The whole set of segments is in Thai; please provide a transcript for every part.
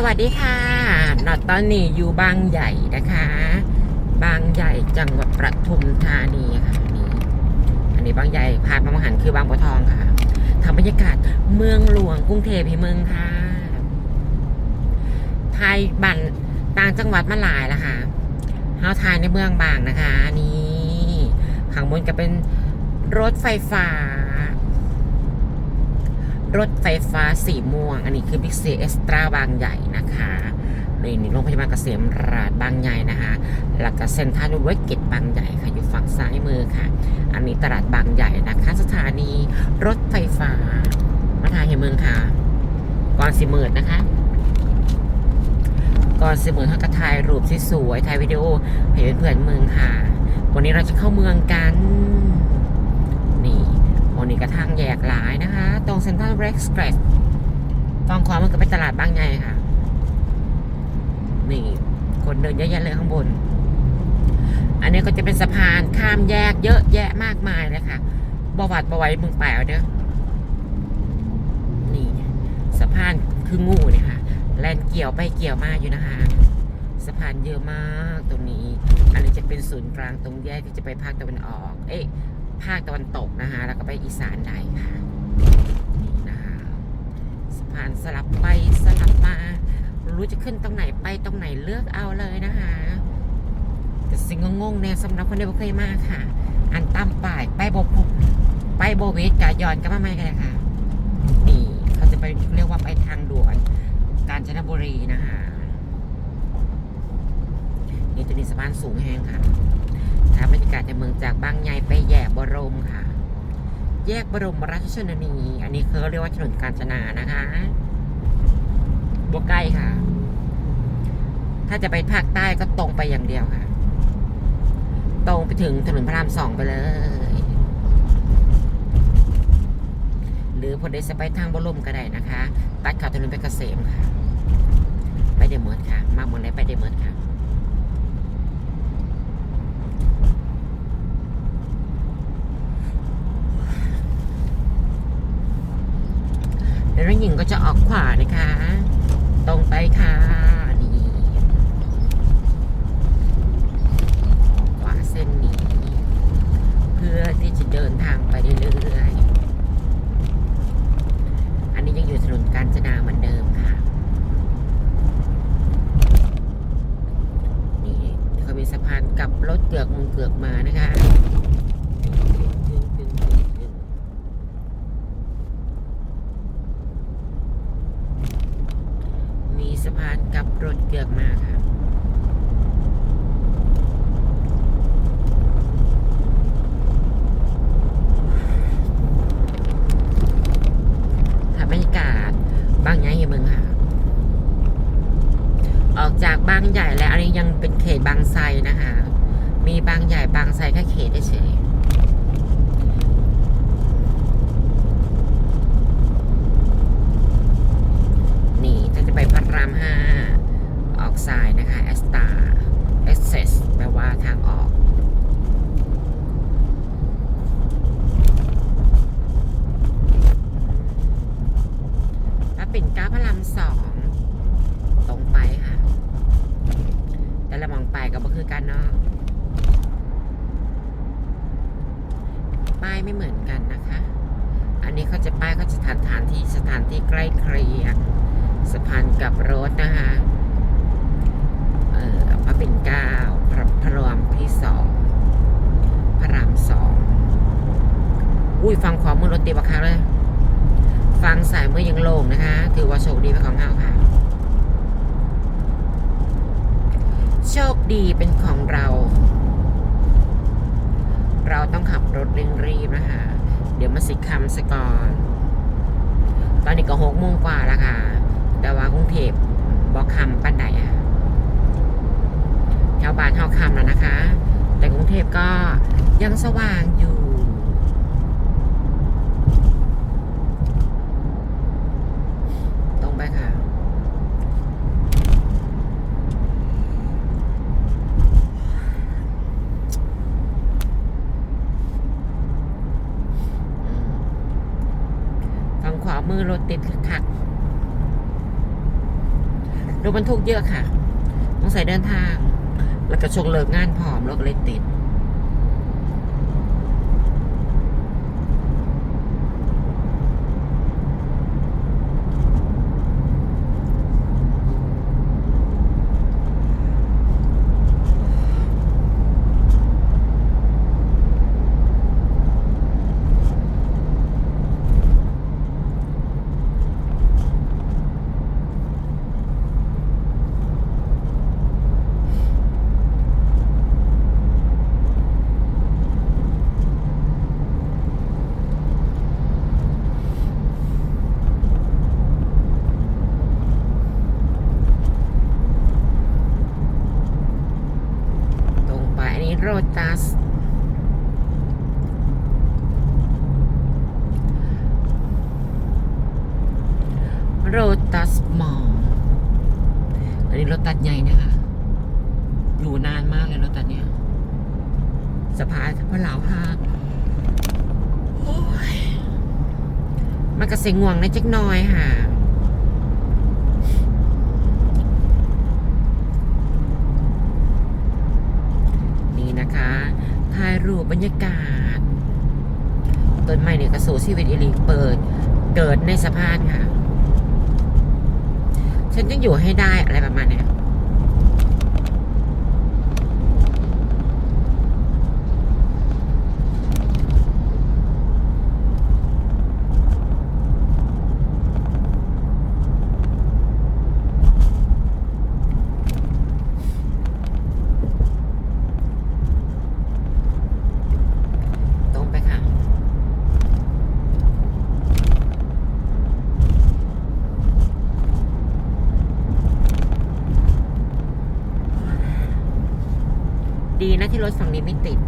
สวัสดีค่ะนอตอนนี้อยู่บางใหญ่นะคะ บางใหญ่จังหวัดประทุมธานีค่ะนี่อันนี้บางใหญ่ผ่านมามาหันคือบางบัวทองค่ะทำบรรยากาศเมืองหลวงกรุงเทพให้เมืองค่ะ ไทยบันต่างจังหวัดมาหลายแล้วค่ะเฮาไทยในเมืองบางนะคะ นี่ข้างบนก็เป็นรถไฟฟ้า รถไฟฟ้าสีม่วง อันนี้คือบิ๊กซีเอสตราบางใหญ่นะคะนี่นี่โรงพยาบาลเกษมราชบางใหญ่นะคะแล้วก็เซ็นทรัลเวสเกตบางใหญ่ค่ะอยู่ฝั่งซ้ายมือค่ะ อันนี้ตลาดบางใหญ่นะคะ สถานีรถไฟฟ้ามาทางเฮเมืองค่ะ ก่อนสิเมิดนะคะ ก่อนสิเมิดเขาก็ถ่ายรูปสวยถ่ายวิดีโอให้เพื่อนเมืองค่ะ วันนี้เราจะเข้าเมืองกัน นี่ วันนี้กระทั่งแยกหลายนะคะ ตรงเซ็นทรัลเร็กซ์เกรสตองความมันก็เป็นตลาดบางใหญ่ค่ะ นี่ คนเดินเยอะแยะเลยข้างบน อันนี้ก็จะเป็นสะพานข้ามแยกเยอะแยะมากมายเลยค่ะบวัดบไหว้มึงแปลเด้อนี่สะพานคืองูเนี่ยค่ะ แลนเกี่ยวไปเกี่ยวมาอยู่นะคะ สะพานเยอะมากตรงนี้ อันนี้จะเป็นศูนย์กลางตรงแยกที่จะไปภาคตะวันออก เอ๊ะ ภาคตะวันตกนะคะ แล้วก็ไปอีสานใดค่ะนี่นะคะสะพานสลับไปสลับมา รู้จะขึ้นตรงไหนไปตรงไหนเลือกเอาเลยนะคะแต่สิ่งงงๆเนี่ยสำหรับคนที่ไม่เคยมาค่ะ อันตามป่ายไปโบกไปโบเวสกาย้อนก็มาไม่กันเลยค่ะนี่เขาจะไปเรียกว่าไปทางด่วนกาญจนบุรีนะคะนี่ตัวนี้สะพานสูงแห้งค่ะ ถ้าบรรยากาศในเมืองจากบางใหญ่ไปแยกบรมค่ะ แยกบรมราชชนนี อันนี้เขาเรียกว่าถนนกาญจนานะคะบวใกล้ค่ะ ถ้าจะไปภาคใต้ก็ตรงไปอย่างเดียวค่ะ ตรงไปถึงถนนพระรามสองไปเลย หรือพอได้จะไปทางบรมก็ได้นะคะ ตัดขาถนนไปเกษมค่ะ ไปเดเมิร์ดค่ะ มาหมดเลยไปเดเมิร์ดค่ะ แล้วรถ หญิงก็จะออกขวานะคะ ตรงไปค่ะนี่ขวาเส้นนี้ เพื่อที่จะเดินทางไปเรื่อยๆ อันนี้ยังอยู่ถนนกาญจนาเหมือนเดิมค่ะ นี่เขามีสะพานกลับรถเกือกมุงเกือกมานะคะขึ้นขึ้นขึ้นขึ้น มีสะพานกลับรถเกือกมาค่ะ ถ่ายบรรยากาศบางใหญ่เมืองค่ะ ออกจากบางใหญ่แล้วอันนี้ยังเป็นเขตบางไทรนะคะ มีบางใหญ่บางไทรแค่เขตเฉยๆนี่ถ้าจะไปพระรามห้าออกซ้ายนะคะแอสตาเอสเซสแปลว่าทางออก ถ้าปิ่นเกล้าพระรามสองตรงไปค่ะ แต่ละมองไปก็บ่คือกันเนาะป้ายไม่เหมือนกันนะคะ อั นี้เขาจะป้ายเขาจะสถานฐานที่สถานที่ใกล้เคียงสะพานกับรถนะคะเอ่อพระปิ่นเกล้าพระพรามที่สองพระรามสองอุ้ยฟังความมือรถติดบักคักเลยฟังสายเมื่อยังโล่งนะคะ ถือว่าโชคดีเป็นของเราค่ะ โชคดีเป็นของเรา เราต้องขับรถเร่งรีบนะคะ เดี๋ยวมาสิคำสก่อน ตอนนี้ก็หกโมงกว่าแล้วค่ะ แต่ว่ากรุงเทพบอกคำปันใดอะแถวบ้านเฮาคำแล้วนะคะ แต่กรุงเทพก็ยังสว่างอยู่ ตรงไปค่ะ ทางขวามือร ถติดขักรถบรรทุกเยอะค่ะ ต้องใส่เดินทาง แล้วก็ชงเลิกงานผอมรถก็เลยติด ตรงไปอันนี้โรตัส โรตัสมอลอันนี้โรตัสใหญ่นะคะอยู่นานมากเลยโรตัสเนี่ยสะพานพระรามห้าโอ้ยมันกระเซ็งง่วงในจักน้อยค่ะ นี่นะคะถ่ายรูปบรรยากาศ ต้นไม้เนี่ยกระสูชีวิตอีหลีเปิด เกิดในสะพานค่ะ ฉันยังอยู่ให้ได้อะไรประมาณเนี้ยตรงไปค่ะ ดีนะที่รถฝั่งนี้ไม่ติด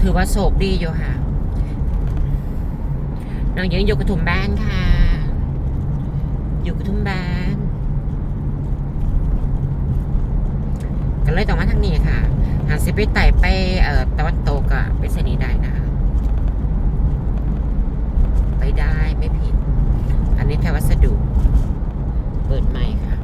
ถือว่าโศกดีอยู่ค่ะน้องยังอยู่กระทุ่มแบนค่ะ อยู่กระทุ่มแบนก็เลยต้องมาทางนี้ค่ะหากสิไปไต่ไปเอ่อตะวันตกอะไปเสนีได้นะคะไปได้ไม่ผิด อันนี้แค่วัสดุ เปิดใหม่ค่ะ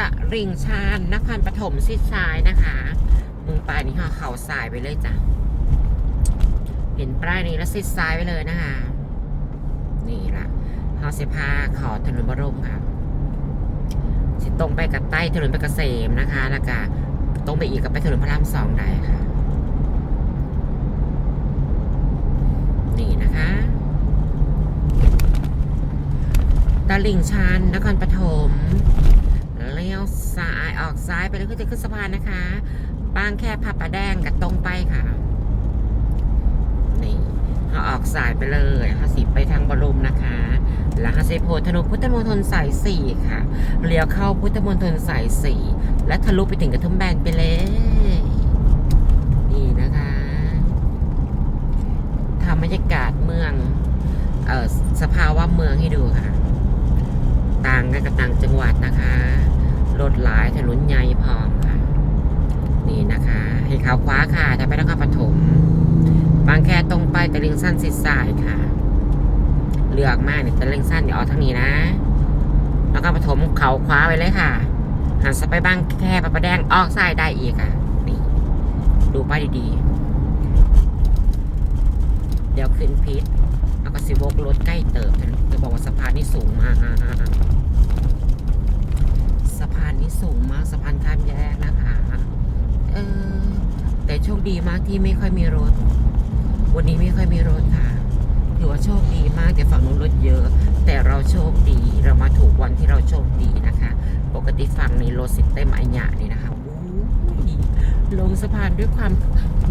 ตะ ริงชานนครปฐมซิดซ้ายนะคะมึงปลายนี้ห่อเข่าสายไปเลยจ้ะ เห็นป้ายนี้แล้วซิดซ้ายไปเลยนะคะ นี่ละเฮาเสพาขอถนนบรมค่ะสิตรงไปกับใต้ถนนไปกเกษมนะคะ แล้วก็ตรงไปอีกกับไปถนนพระรามสองได้ค่ะ นี่นะคะตลิ่งชันนครปฐม ซ้ายออกซ้ายไปแล้วก็จะขึ้นสะพานนะคะบางแค่พับประแดงกับตรงไปค่ะ นี่เขาออกสายไปเลยเขาสิไปทางบรมนะคะแล้วเขาเซโพธนุพุทธมณฑลสายสี่ค่ะเลี้ยวเข้าพุทธมณฑลสายสี่และทะลุไปถึงกระทุ่มแบนไปเลยนี่นะคะทำบรรยากาศเมืองเอ่อสภาวะเมืองให้ดูค่ะ ต่างกันกับต่างจังหวัดนะคะ รถหลายถนนใหญ่พร้อมค่ะ นี่นะคะ ให้เขาคว้าค่ะถ้าไปนครปฐมบางแคตรงไปแต่ลิงสั้นสิดสายค่ะ เลือกมากเนี่ยจะเร่งสั้นเดี๋ยวเอาทางนี้นะแล้วก็ปฐมเขาคว้าไว้เลยค่ะหันสไปบ้างแค่ปะประแดงออกซ้ายได้อีกอะ นี่ ดูป้ายดีๆ เดี๋ยวขึ้นพิษแล้วก็สิวกรถใกล้เติบนจะบอกว่าสะพานนี่สูงมากสะ พานนี้สูงมากสะพานข้ามแยกนะคะเออแต่โชคดีมากที่ไม่ค่อยมีรถ วันนี้ไม่ค่อยมีรถค่ะถือว่าโชคดีมากแต่ฝั่งนู้นรถเยอะ แต่เราโชคดีเรามาถูกวันที่เราโชคดีนะคะ ปกติฝั่งนี้รถสิเต็มอัญญะนี่นะคะอู้ยลงสะพานด้วยความ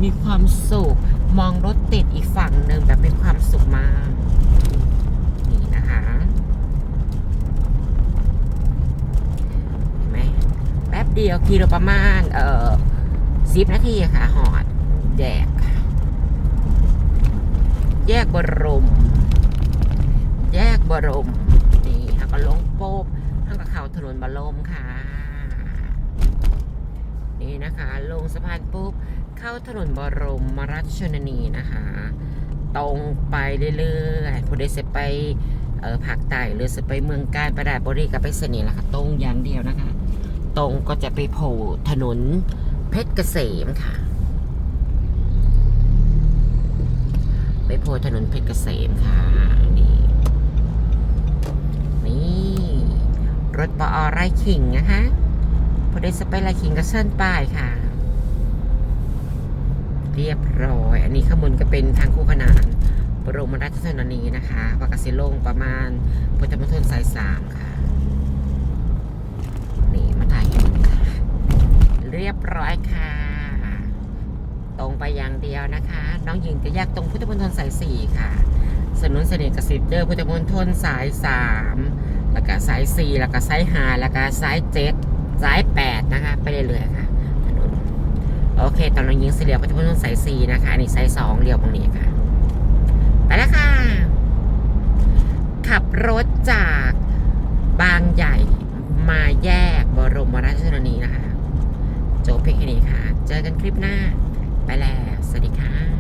มีความสุขมองรถติดอีกฝั่งหนึ่งแบบเป็นความสุขมาก นี่นะคะ เห็นไหมแป๊บ เดียวขี่เราประมาณ เอ่อสิบนาทีค่ะ หอด แยก แยกบรม แยกบรม นี่ฮะก็ลงโป๊บทางกับเขาถนนบรมค่ะ นี่นะคะ ลงสะพานปุ๊บ เข้าถนนบรมมราชชนนีนะคะ ตรงไปเรื่อยๆพอดีจะไปเออภาคใต้หรือจะไปเมืองการประดาบรีกับไปเสนีแหละค่ะตรงอย่างเดียวนะคะ ตรงก็จะไปโผล่ถนนเพชรเกษมค่ะ ไปโผล่ถนนเพชรเกษมค่ะ นี่ นี่ รถปอไร่ขิงนะคะพอได้สไปไร่ขิงก็เส้นป้ายค่ะ เรียบร้อย อันนี้ข้างบนก็เป็นทางคู่ขนานบรมราชชนนีนะคะ วากาศิโลงประมาณพุทธมณฑลสายสามค่ะ นี่มาถ่ายให้ดูค่ะ เรียบร้อยค่ะ ตรงไปอย่างเดียวนะคะ น้องหญิงจะแยกตรงพุทธมณฑลสายสี่ค่ะสนุนเสน่ห์กสิบเจอพุทธมณฑลสายสามแล้วก็สายสี่แล้วก็สายห้าแล้วก็สายเจ็ดสายแปดนะคะ ไปเรื่อยๆค่ะถนนโอเค ตอนน้องหญิงเสียเลียวพุทธมณฑลสายสี่นะคะอันนี้สายสองเลี้ยวตรงนี้ค่ะ ไปแล้วค่ะ ขับรถจากบางใหญ่มาแยกบรมราชชนนีนะคะ จบเพียงแค่นี้ค่ะ เจอกันคลิปหน้า ไปแล้ว สวัสดีค่ะ